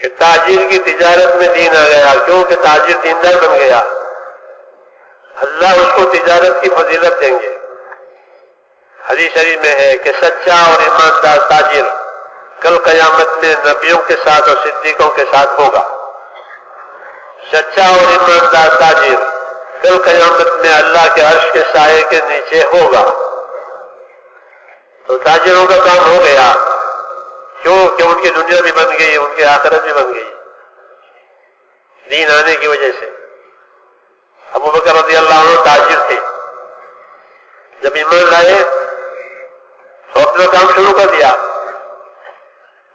کہ تاجر کی تجارت میں دین آ گیا کیوں کہ تاجر دیندار بن گیا۔ اللہ اس کو تجارت کی فضیلت دیں گے۔ ہری شریف میں ہے کہ سچا اور ایماندار تاجر کل قیامت میں نبیوں کے ساتھ اور صدیقوں کے ساتھ ہوگا۔ سچا اور ایماندار تاجر کل قیامت میں اللہ کے عرش کے سائے کے نیچے ہوگا۔ تو تاجروں کا کام ہو گیا۔ کہ ان کی دنیا بھی بن گئی ان کی آخرت بھی بن گئی دین آنے کی وجہ سے۔ ابو بکر رضی اللہ عنہ تاجر تھے۔ جب ایمان لائے، تو اپنا کام شروع کر دیا۔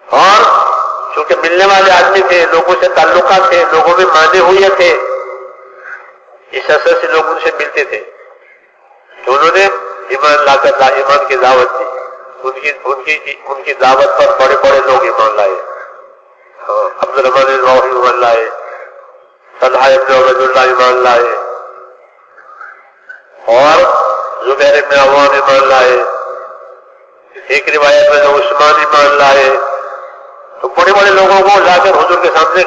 اور چونکہ ملنے والے آدمی تھے، لوگوں سے تعلقات تھے، لوگوں میں مانے ہوئے تھے، اس اثر سے لوگ ان سے ملتے تھے۔ تو انہوں نے ایمان لا کر ایمان کی دعوت دی۔ ان کی ان کی ان کی دعوت پر بڑے بڑے عبد العزیز ابن عبد اور زبیر ابن عوام ایمان لائے ایک روایت میں عثمان ایمان لائے تو بڑے بڑے لوگوں کو لا کر حضور کے سامنے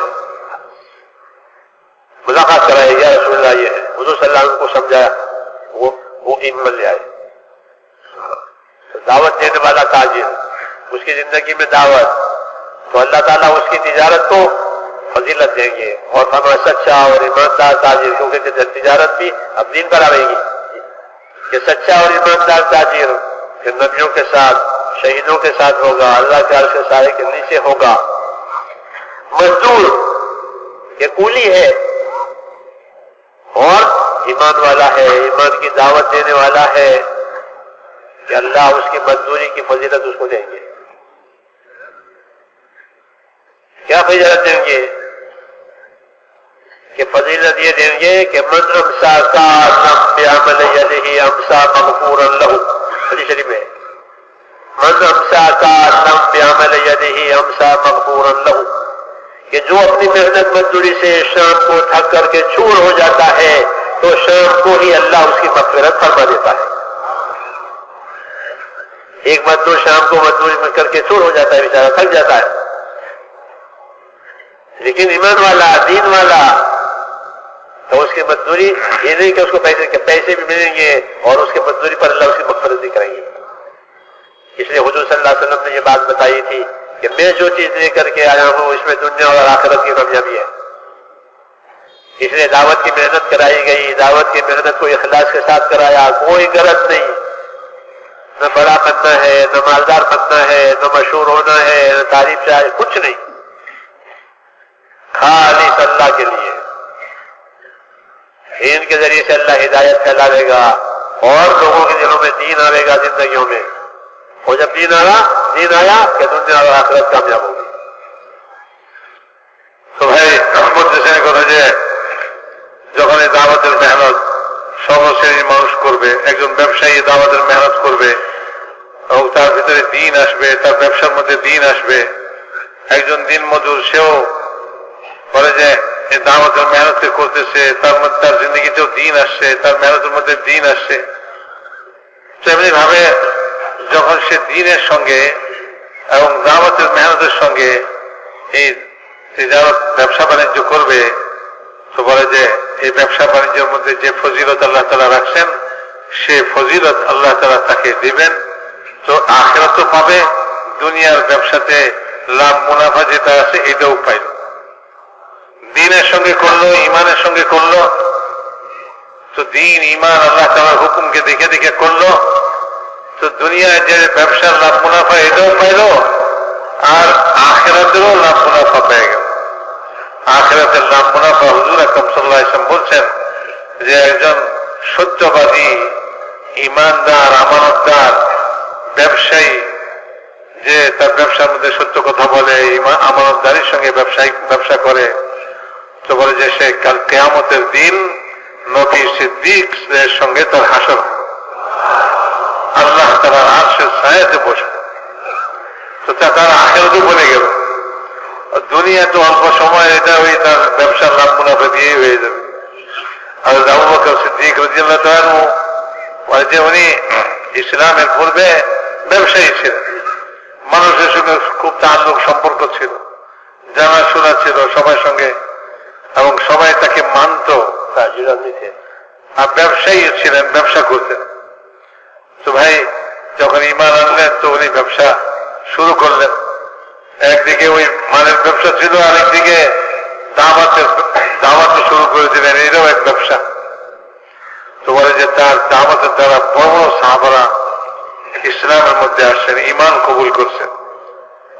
ملاقات کرائے یا رسول اللہ، یہ ہے حضور صلی اللہ علیہ وسلم کو سمجھایا، وہ وہ ایمان لے آئے۔ دعوت دینے والا تاجر، اس کی زندگی میں دعوت۔ تو اللہ تعالیٰ اس کی تجارت کو فضیلت دیں گے۔ اور ہم سچا اور ایماندار تاجر، کیونکہ تجارت بھی اب دین پر آئے گی کہ سچا اور ایماندار تاجر پھر نبیوں کے ساتھ، شہیدوں کے ساتھ ہوگا، اللہ کے عرش سارے کے نیچے ہوگا۔ مزدور یہ کولی ہے، اور ایمان والا ہے، ایمان کی دعوت دینے والا ہے کہ اللہ اس کی مزدوری کی فضیلت اس کو دیں گے۔ کیا فضیلت دیں گے کہ فضیلت یہ دیں گے جی کہ من امسا کارم بعمل یدہ امسا مغفورا لہ حدیث شریف میں۔ من امسا کارم بعمل یدہ امسا مغفورا لہ کہ جو اپنی محنت مزدوری سے شام کو تھک کر کے چور ہو جاتا ہے، تو شام کو ہی اللہ اس کی مغفرت فرما دیتا ہے۔ ایک مزدور شام کو مزدوری کر کے چور ہو جاتا ہے بیچارہ تھک جاتا ہے۔ لیکن ایمان والا، دین والا، تو اس کی مزدوری یہ نہیں کہ اس کو پیسے کے پیسے بھی ملیں گے اور اس کی مزدوری پر اللہ اس کی مغفرت بھی کریں گے۔ اس لیے حضور صلی اللہ علیہ وسلم نے یہ بات بتائی تھی کہ میں جو چیز لے کر کے آیا ہوں، اس میں دنیا اور آخرت کی کامیابی ہے۔ اس لیے دعوت کی محنت کرائی گئی، دعوت کی محنت کو اخلاص کے ساتھ کرایا۔ کوئی غلط نہیں۔ نہ بڑا بننا ہے، نہ مالدار بننا ہے، نہ مشہور ہونا ہے، نہ تعریف چاہے، کچھ نہیں۔ खाली अल्लाह के लिए इनके जरिए से अल्लाह हिदायत फैलावेगा और लोगों के दिलों में दीन आवेगा जिंदगियों में और जब दीन आया दीन आया कि दुनिया और आखिरत कामयाब होगी তো ভাই বলতেছেন কথা যে যখন এই দাওয়াতের মেহনত সর্বশ্রেণীর মানুষ করবে একজন ব্যবসায়ী দাওয়াতের মেহনত করবে এবং তার ভিতরে দিন আসবে তার ব্যবসার মধ্যে দিন আসবে একজন দিন মজুর সেও বলে যে দাওয়াতের মেহনত করতেছে, তার মধ্যে তার জিন্দগিতেও দিন আসছে, তার মেহনতের মধ্যে দিন আসছে। তেমনি ভাবে যখন সে দিনের সঙ্গে এবং দাওয়াতের মেহনতের সঙ্গে এই তিজারত ব্যবসা বাণিজ্য করবে, তো বলে যে, এই ব্যবসা বাণিজ্যের মধ্যে যে ফজিলত আল্লাহ তালা রাখছেন, সে ফজিলত আল্লাহ তালা তাকে দিবেন। তো আখেরা তো পাবে, দুনিয়ার ব্যবসাতে লাভ মুনাফা যেটা আছে, এটাও পাইল। দিনের সঙ্গে করল ইমানের সঙ্গে করল। তো দিন ইমান আল্লাহ তালার হুকুমকে দেখে দেখে করল। তো দুনিয়ায় যে ব্যবসার লাভ মুনাফা, এটাও পাইল। আর আখেরাতেরও লাভ মুনাফা পেয়ে গেল। আখেরাতের লাভ মুনাফা হুজুর আকরম সাল্লাহ ইসলাম বলছেন যে একজন সত্যবাদী ইমানদার আমানতদার ব্যবসায়ী, যে তার ব্যবসার মধ্যে সত্য কথা বলে আমানতদারির সঙ্গে ব্যবসায়িক ব্যবসা করে তো বলে যে, সে কাল কেয়ামতের দিন নবী সিদ্দিক সঙ্গে তার হাসর আল্লাহ তারা আর্শের ছায়াতে বসবে তো তার আখেরও বলে গেল। দুনিয়া তো অল্প সময় এটা ওই তার ব্যবসার লাভ মুনাফা দিয়ে হয়ে যাবে। আর আবু বকর সিদ্দিক রাজিয়াল্লাহ তাআলা যে, উনি ইসলামের পূর্বে ব্যবসায়ী ছিলেন। মানুষের সঙ্গে খুব তাল্লুক সম্পর্ক ছিল। জানা শোনা ছিল সবার সঙ্গে। সবাই তাকে মানত তাজিরাত নিতে আর ব্যবসায়ী ছিলেন, ব্যবসা করতেন। তো ভাই, যখন ইমান আনলেন, তো উনি ব্যবসা শুরু করলেন। একদিকে ওই মালের ব্যবসা ছিল আর একদিকে দাওয়াতের দাওয়াতে শুরু করে দিলেন। এটাও এক ব্যবসা। তো বলে যে, তার দাওয়াতের দ্বারা বড় সাহাবারা ইসলামের মধ্যে আসছেন ইমান কবুল করছেন।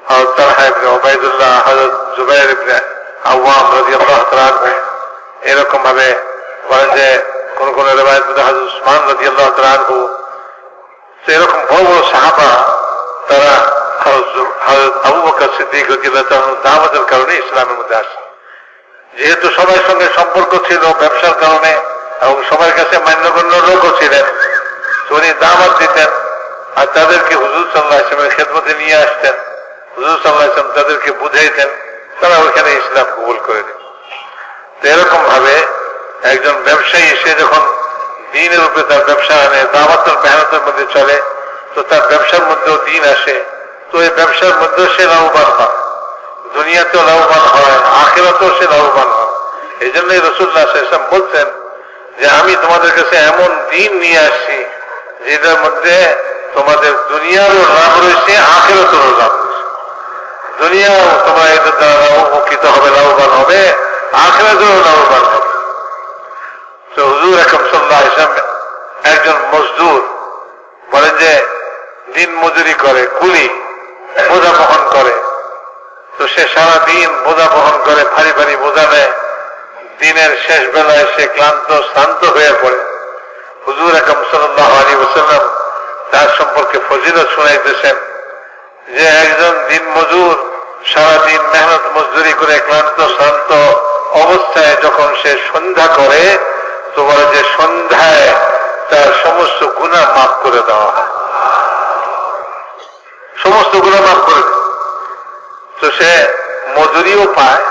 হযরত তালহা ইবনে ওবাইদুল্লাহ হযরত জুবাইর ইবনে আওয়াম তাআলা আনহু এরকম ভাবে বলেন যে কোন কোন রেবায়ত হযরত উসমান রাদিয়াল্লাহু তাআলা আনহু তো এরকম বড় বড় সাহাবা তারা আবু বকর সিদ্দিক তাআলা আনহুর দাওয়াতের কারণে ইসলামের মধ্যে আসে যেহেতু সবার সঙ্গে সম্পর্ক ছিল ব্যবসার কারণে এবং সবার কাছে মান্যগণ্য লোকও ছিলেন উনি দাওয়াত দিতেন আর তাদেরকে হুজুর সাল্লাহ ইসলামের খেদমতে নিয়ে আসতেন। হুজুর সাল্লাহ ইসলাম তাদেরকে বুঝাইতেন তারা ওখানে ইসলাম কবুল করে দিত তো এরকম ভাবে একজন ব্যবসায়ী এসে যখন দিনের উপরে তার ব্যবসা আনে দাওয়াতের মেহনতের মধ্যে চলে, তো তার ব্যবসার মধ্যেও দিন আসে। তো এই ব্যবসার মধ্যেও সে লাভবান হয়। দুনিয়াতেও লাভবান হয়, আখেরাতেও সে লাভবান হয়। এই জন্যই রসুল্লাহ ইসলাম বলছেন যে, আমি তোমাদের কাছে এমন দিন নিয়ে আসছি, যেটার মধ্যে তোমাদের দুনিয়ারও লাভ রয়েছে, আখেরাতেরও লাভ রয়েছে। দুনিয়াও তোমরা এদের দ্বারা উপকৃত হবে, লাভবান হবে, আখেরাতেও লাভবান হবে। তো হুজুর একম সাল্লাহ ইসলাম একজন মজদুর বলেন যে দিন মজুরি করে, কুলি বোঝা বহন করে। তো সে সারা দিন বোঝা বহন করে, ভারী ভারী বোঝা নেয় দিনের শেষ বেলায় সে ক্লান্ত, শান্ত হয়ে পড়ে। হুজুর একম সাল্লাহ আলী ওসাল্লাম তার সম্পর্কে ফজিলত শুনাইতেছেন যে একজন দিন মজুর সারাদিন মেহনত মজদুরি করে ক্লান্ত শান্ত অবস্থায় যখন সে সন্ধ্যা করে তো বলে যে সন্ধ্যায় তার সমস্ত গুণা মাফ করে দেওয়া হয়। সমস্ত গুণা মাফ করে তো সে মজুরিও পায়,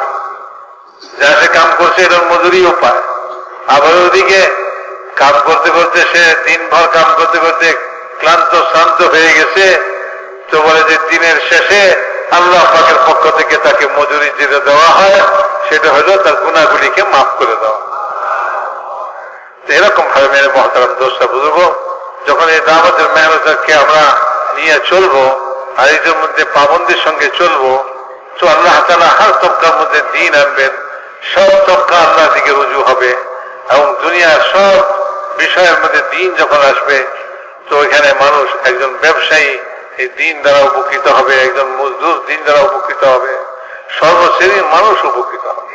যা সে কাম করছে এটার মজুরিও পায়। আবার ওদিকে কাম করতে করতে সে দিনভর কাম করতে করতে ক্লান্ত শান্ত হয়ে গেছে। তো বলে যে দিনের শেষে আল্লাহ পাকের পক্ষ থেকে তাকে মজুরি যেটা দেওয়া হয়, সেটা হলো তার গুণাগুলিকে মাফ করে দেওয়া। এরকম ভাবে মেরে মহতারাম দোষটা বুঝব। যখন এই দাওয়াতের মেহনতকে আমরা নিয়ে চলবো, আর এটার মধ্যে পাবন্দির সঙ্গে চলবো, তো আল্লাহ তালা হার তবকার মধ্যে দিন আনবেন, সব তবকা আল্লাহ দিকে রুজু হবে, এবং দুনিয়ার সব বিষয়ের মধ্যে দিন যখন আসবে, তো ওইখানে মানুষ একজন ব্যবসায়ী এই দিন দ্বারা উপকৃত হবে, একজন মজদুর দিন দ্বারা উপকৃত হবে। সর্বশ্রেণীর মানুষ উপকৃত হবে।